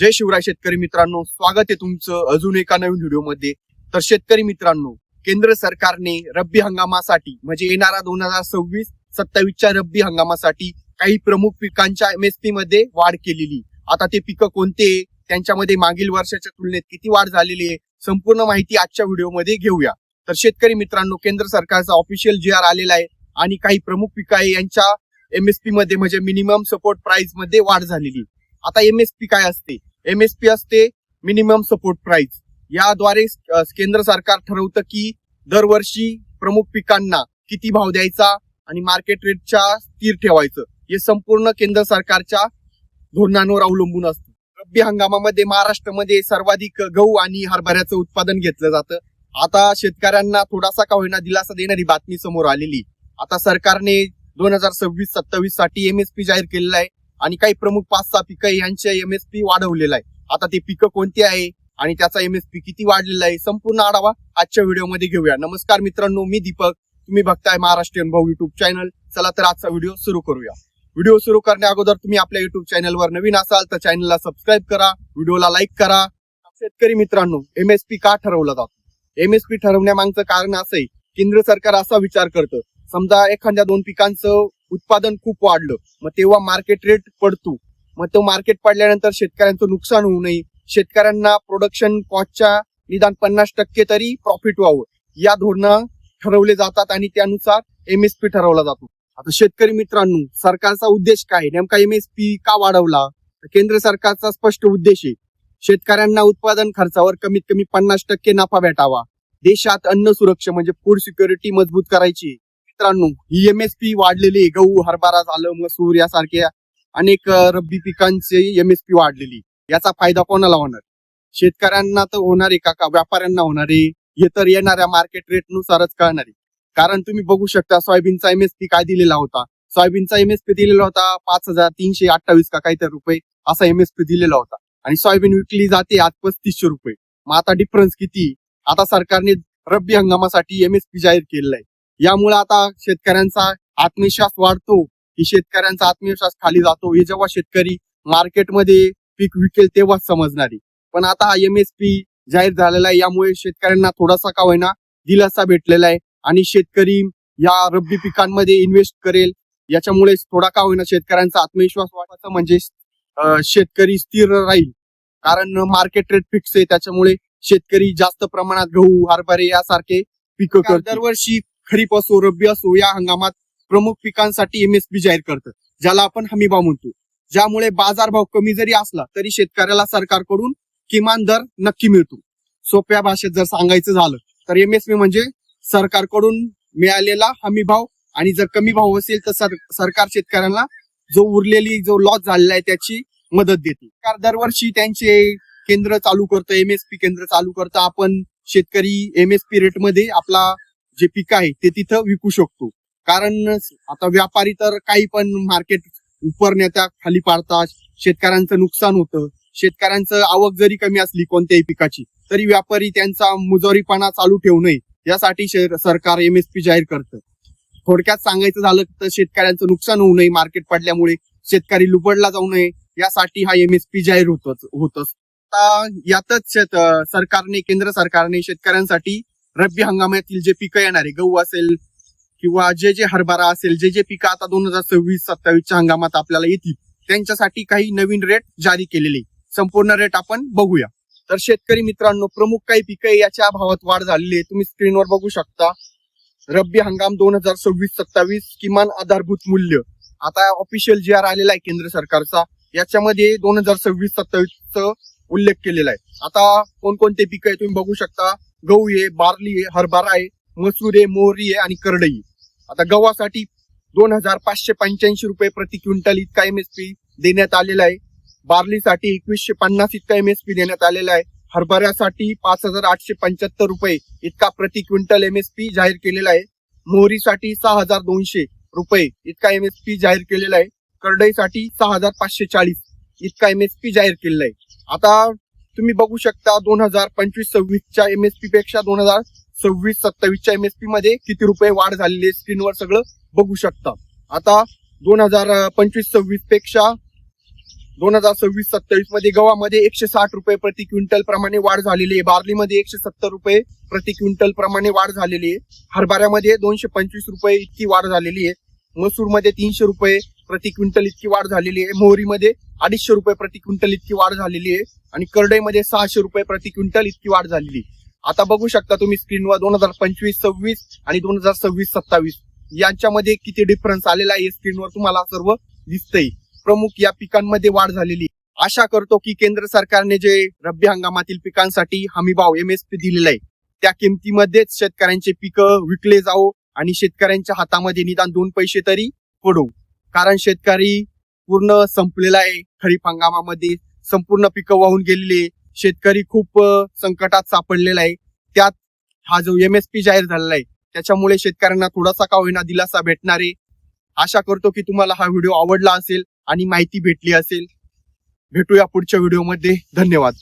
जय शिवराय शेतकरी मित्रांनो स्वागत आहे तुमचं अजून एका नवीन व्हिडिओमध्ये. तर शेतकरी मित्रांनो केंद्र सरकारने रब्बी हंगामासाठी म्हणजे येणारा दोन हजार सव्वीस सत्तावीसच्या रब्बी हंगामासाठी काही प्रमुख पिकांच्या एमएसपी मध्ये वाढ केलेली. आता ते पिकं कोणते त्यांच्यामध्ये मागील वर्षाच्या तुलनेत किती वाढ झालेली आहे? संपूर्ण माहिती आजच्या व्हिडिओमध्ये घेऊया. तर शेतकरी मित्रांनो केंद्र सरकारचा ऑफिशियल जी आर आलेला आहे आणि काही प्रमुख पिकं आहे यांच्या एमएसपी मध्ये म्हणजे मिनिमम सपोर्ट प्राइसमध्ये वाढ झालेली. आता एमएसपी काय असते? एम एस पी असते मिनिमम सपोर्ट प्राइस याद्वारे केंद्र सरकार ठरवतं की दरवर्षी प्रमुख पिकांना किती भाव द्यायचा आणि मार्केट रेटच्या स्थिर ठेवायचं. हे संपूर्ण केंद्र सरकारच्या धोरणांवर अवलंबून असतं. रब्बी हंगामामध्ये महाराष्ट्रामध्ये सर्वाधिक गहू आणि हरभऱ्याचं उत्पादन घेतलं जातं. आता शेतकऱ्यांना थोडासा का होईना दिलासा देणारी बातमी समोर आलेली. आता सरकारने दोन हजार सव्वीस सत्तावीससाठी पी जाहीर केलेला आहे. आणि काही प्रमुख पाच सहा पिकं एस पी वाढवलेलं आहे. आता ते पिकं कोणती आहे आणि त्याचा एमएसपी किती वाढलेला आहे संपूर्ण आढावा आजच्या व्हिडिओमध्ये घेऊया. नमस्कार मित्रांनो मी दीपक. तुम्ही बघताय महाराष्ट्रीयन भाऊ युट्यूब चॅनल चला तर आजचा व्हिडिओ सुरू करूया. व्हिडिओ सुरू करण्या अगोदर तुम्ही आपल्या युट्यूब चॅनलवर नवीन असाल तर चॅनलला सबस्क्राईब करा व्हिडिओला लाईक करा. शेतकरी मित्रांनो एम एस पी का ठरवला जातो? पी ठरवण्यामागचं कारण असं आहे केंद्र सरकार असा विचार करतं. समजा एखाद्या दोन पिकांचं उत्पादन खूप वाढलं. मग तेव्हा मार्केट रेट पडतो. मग तो मार्केट पडल्यानंतर शेतकऱ्यांचं नुकसान होऊ नये. शेतकऱ्यांना प्रोडक्शन कॉस्टच्या निदान पन्नास टक्के तरी प्रॉफिट व्हावं. या धोरणं ठरवले जातात आणि त्यानुसार एमएसपी ठरवला जातो. आता शेतकरी मित्रांनो सरकारचा उद्देश काय? नेमका एमएसपी का वाढवला? केंद्र सरकारचा स्पष्ट उद्देश आहे. शेतकऱ्यांना उत्पादन खर्चावर कमीत कमी पन्नास टक्के नफा भेटावा. देशात अन्न सुरक्षा म्हणजे फूड सिक्युरिटी मजबूत करायची मित्रांनो ही एमएसपी वाढलेली आहे. गहू हरभरा झालं मसूर यासारख्या अनेक रब्बी पिकांची एमएसपी वाढलेली याचा फायदा कोणाला होणार? शेतकऱ्यांना तर होणार आहे का का व्यापाऱ्यांना होणार आहे. हे तर येणाऱ्या मार्केट रेट नुसारच कळणार आहे. कारण तुम्ही बघू शकता सोयाबीनचा एम एस पी काय दिलेला होता? सोयाबीनचा एम एस पी दिलेला होता पाच हजार तीनशे अठ्ठावीस का काहीतरी रुपये असा एमएसपी दिलेला होता. आणि सोयाबीन विकली जाते आज पस्तीसशे रुपये. मग आता डिफरन्स किती? आता सरकारने रब्बी हंगामासाठी एमएसपी जाहीर केलेला आहे. यामुळे आता शेतकऱ्यांचा आत्मविश्वास वाढतो. की शेतकऱ्यांचा आत्मविश्वास खाली जातो. हे जेव्हा शेतकरी मार्केटमध्ये पीक विकेल तेव्हाच समजणार. पण आता हा एम एस पी जाहीर झालेला आहे. यामुळे शेतकऱ्यांना थोडासा का होईना दिलासा भेटलेला आहे आणि शेतकरी या रब्बी पिकांमध्ये इन्व्हेस्ट करेल. याच्यामुळे थोडा का होईना शेतकऱ्यांचा आत्मविश्वास वाढवायचा म्हणजे शेतकरी स्थिर राहील. कारण मार्केट रेट फिक्स आहे. त्याच्यामुळे शेतकरी जास्त प्रमाणात गहू हरभरे यासारखे पिकं दरवर्षी खरीप असो रब्बी असो या हंगामात प्रमुख पिकांसाठी एमएसपी जाहीर करतं. ज्याला आपण हमीभाव म्हणतो. ज्यामुळे बाजारभाव कमी जरी असला तरी शेतकऱ्याला सरकारकडून किमान दर नक्की मिळतो. सोप्या भाषेत जर सांगायचं झालं तर एमएसपी म्हणजे सरकारकडून मिळालेला हमी भाव आणि जर कमी भाव असेल तर सर- सरकार शेतकऱ्यांना जो उरलेली जो लॉस झालेला आहे त्याची मदत देते. सरकार दरवर्षी त्यांचे केंद्र चालू करतं एमएसपी केंद्र चालू करतं. आपण शेतकरी एमएसपी रेटमध्ये आपला जे पीक आहे ते तिथं विकू शकतो. कारण आता व्यापारी तर काही पण मार्केट उपर नेत्या खाली पाडतात. शेतकऱ्यांचं नुकसान होतं. शेतकऱ्यांचं आवक जरी कमी असली कोणत्याही पिकाची तरी व्यापारी त्यांचा मुजोरीपणा चालू ठेवू नये. यासाठी शे- सरकार एमएसपी जाहीर करतं. थोडक्यात सांगायचं झालं तर शेतकऱ्यांचं नुकसान होऊ नये मार्केट पडल्यामुळे शेतकरी लुबडला जाऊ नये. यासाठी हा एमएसपी जाहीर होतच होतच. आता यातच शेत सरकारने केंद्र सरकारने शेतकऱ्यांसाठी रब्बी हंगामातील जे पिकं येणार आहे गहू असेल किंवा जे जे हरभरा असेल जे जे पिकं आता दोन हजार सव्वीस सत्तावीसच्या हंगामात आपल्याला येतील त्यांच्यासाठी काही नवीन रेट जारी केलेले संपूर्ण रेट आपण बघूया. तर शेतकरी मित्रांनो प्रमुख काही पिकं आहे, याच्या भावात वाढ झालेली आहे. तुम्ही स्क्रीनवर बघू शकता. रब्बी हंगाम दोन हजार सव्वीस सत्तावीस किमान आधारभूत मूल्य. आता ऑफिशियल जी आर आलेला आहे केंद्र सरकारचा याच्यामध्ये दोन हजार सव्वीस सत्तावीस उल्लेख केलेला आहे. आता कोणकोणते पिकं आहे तुम्ही बघू शकता. गहू आहे बार्ली आहे हरभरा आहे मसूर आहे मोहरी आहे आणि करडई आता गव्हासाठी दोन हजार पाचशे पंच्याऐंशी रुपये प्रति क्विंटल इतका एमएसपी देण्यात आलेला आहे. बार्लीसाठी एकवीसशे पन्नास इतका एम एस पी देण्यात आलेला आहे. हरभऱ्यासाठी पाच हजार आठशे पंच्याहत्तर रुपये इतका प्रति क्विंटल एमएसपी जाहीर केलेला आहे. मोहरीसाठी सहा हजार दोनशे रुपये इतका एमएसपी जाहीर केलेला आहे. करडईसाठी सहा हजार पाचशे चाळीस इतका एमएसपी जाहीर केलेला आहे. आता तुम्ही बघू शकता दोन हजार पंचवीस सव्वीसच्या एम एसपेक्षा दोन हजार सव्वीस सत्तावीसच्या एम एसमध्ये किती रुपये वाढ झालेली आहे स्क्रीनवर सगळं बघू शकता. आता दोन हजार पंचवीस सव्वीसपेक्षा दोन हजार सव्वीस सत्तावीसमध्ये गव्हामध्ये एकशे साठ रुपये प्रति क्विंटल प्रमाणे वाढ झालेली आहे. बार्लीमध्ये एकशे सत्तर रुपये प्रति क्विंटल प्रमाणे वाढ झालेली आहे. हरभऱ्यामध्ये दोनशे पंचवीस रुपये इतकी वाढ झालेली आहे. मसूरमध्ये तीनशे रुपये प्रति क्विंटल इतकी वाढ झालेली आहे. मोहरीमध्ये अडीचशे रुपये प्रति क्विंटल इतकी वाढ झालेली आहे. आणि करडईमध्ये सहाशे रुपये प्रति क्विंटल इतकी वाढ झालेली आहे. आता बघू शकता तुम्ही स्क्रीनवर दोन हजार पंचवीस सव्वीस आणि दोन हजार सव्वीस सत्तावीस. यांच्यामध्ये किती डिफरन्स आलेला आहे स्क्रीनवर तुम्हाला सर्व दिसतंय. प्रमुख या पिकांमध्ये वाढ झालेली आशा करतो की केंद्र सरकारने जे रब्बी हंगामातील पिकांसाठी हमीभाव एम एस पी दिलेला आहे त्या किमतीमध्येच शेतकऱ्यांचे पिकं विकले जावो. आणि शेतकऱ्यांच्या हातामध्ये निदान दोन पैसे तरी पडू. कारण शेतकरी पूर्ण संपलेला आहे खरीप हंगामामध्ये. संपूर्ण पिकं वाहून गेलेली शेतकरी खूप संकटात सापडलेला आहे. त्यात हा जो एम एस पी जाहीर झालेला आहे त्याच्यामुळे शेतकऱ्यांना थोडासा का होईना दिलासा भेटणार आहे. आशा करतो की तुम्हाला हा व्हिडिओ आवडला असेल आणि माहिती भेटली असेल. भेटूया पुढच्या व्हिडिओमध्ये. धन्यवाद.